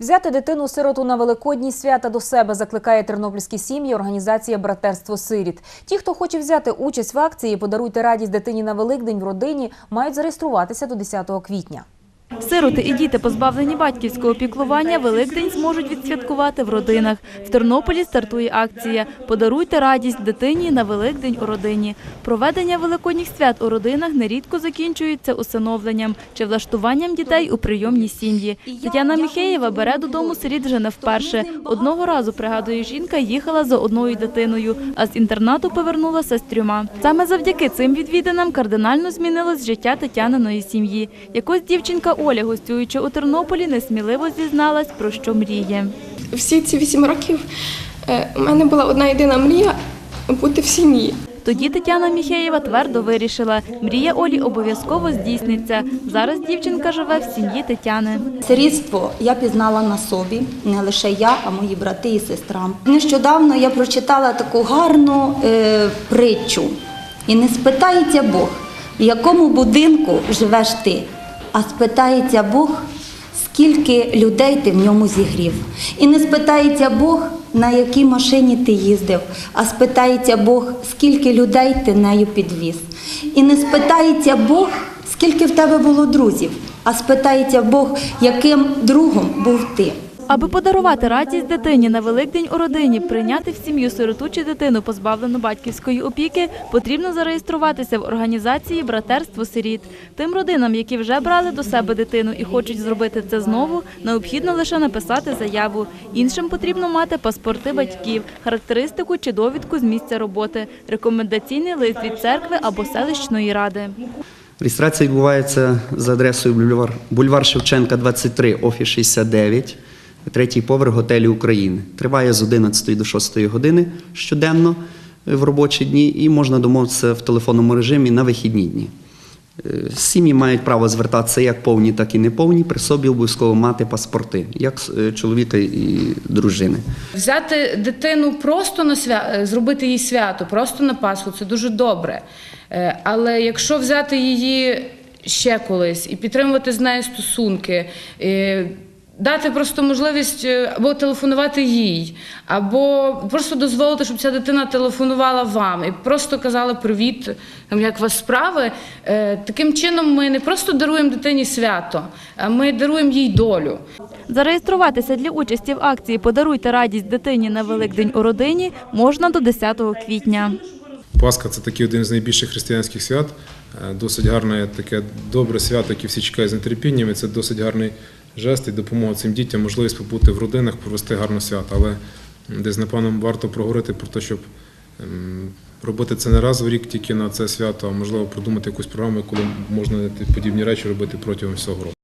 Взяти дитину сироту на великодні свята до себе закликає тернопільські сім'ї організація Братерство Сиріт. Ті, хто хоче взяти участь в акції Подаруйте радість дитині на Великдень в родині, мають зареєструватися до 10 квітня. Сироти і діти, позбавлені батьківського піклування, Великдень зможуть відсвяткувати в родинах. В Тернополі стартує акція «Подаруйте радість дитині на Великдень у родині». Проведення великодніх свят у родинах нерідко закінчується усиновленням чи влаштуванням дітей у прийомні сім'ї. Тетяна Міхеєва бере додому сиріт вже не вперше. Одного разу, пригадує жінка, їхала за одною дитиною, а з інтернату повернулася з трьома. Саме завдяки цим відвідинам кардинально змінилось життя Тетяниної сім'ї. Якось дівчинка Оля, гостюючи у Тернополі, несміливо зізналась, про що мріє. всі ці вісім років е, у мене була одна єдина мрія бути в сім'ї. Тоді Тетяна Міхеєва твердо вирішила, мрія Олі обов'язково здійсниться. Зараз дівчинка живе в сім'ї Тетяни. Сирітство я пізнала на собі, не лише я, а мої брати і сестра. Нещодавно я прочитала таку гарну е, притчу. І не спитається Бог, в якому будинку живеш ти, а спитається Бог, скільки людей ти в ньому зігрів. І не спитається Бог, на якій машині ти їздив, а спитається Бог, скільки людей ти нею підвіз. І не спитається Бог, скільки в тебе було друзів, а спитається Бог, яким другом був ти. Аби подарувати радість дитині на Великдень у родині, прийняти в сім'ю сироту чи дитину, позбавлену батьківської опіки, потрібно зареєструватися в організації Братерство Сиріт. Тим родинам, які вже брали до себе дитину і хочуть зробити це знову, необхідно лише написати заяву. Іншим потрібно мати паспорти батьків, характеристику чи довідку з місця роботи, рекомендаційний лист від церкви або селищної ради. Реєстрація відбувається за адресою бульвар, Шевченка, 23, офіс 69, третій поверх готелю України. Триває з 11 до 6 години щоденно е, в робочі дні і можна домовитися в телефонному режимі на вихідні дні. Е, Сім'ї мають право звертатися як повні, так і неповні. При собі обов'язково мати паспорти, як е, чоловіка і дружини. Взяти дитину просто на свя... зробити їй свято, просто на Пасху це дуже добре. Але якщо взяти її ще колись і підтримувати з нею стосунки, дати просто можливість е, або телефонувати їй, або просто дозволити, щоб ця дитина телефонувала вам і просто казала привіт, як у вас справи. Е, Таким чином ми не просто даруємо дитині свято, а ми даруємо їй долю. Зареєструватися для участі в акції Подаруйте радість дитині на Великдень у родині можна до 10 квітня. Пасха це такий один з найбільших християнських свят. Е, Досить гарне таке добре свято, яке всі чекають з нетерпінням. І це досить гарний жест і допомога цим дітям, можливість побути в родинах, провести гарне свято. Але десь, напевно, варто проговорити про те, щоб ем, робити це не раз в рік тільки на це свято, а можливо продумати якусь програму, коли можна подібні речі робити протягом всього року.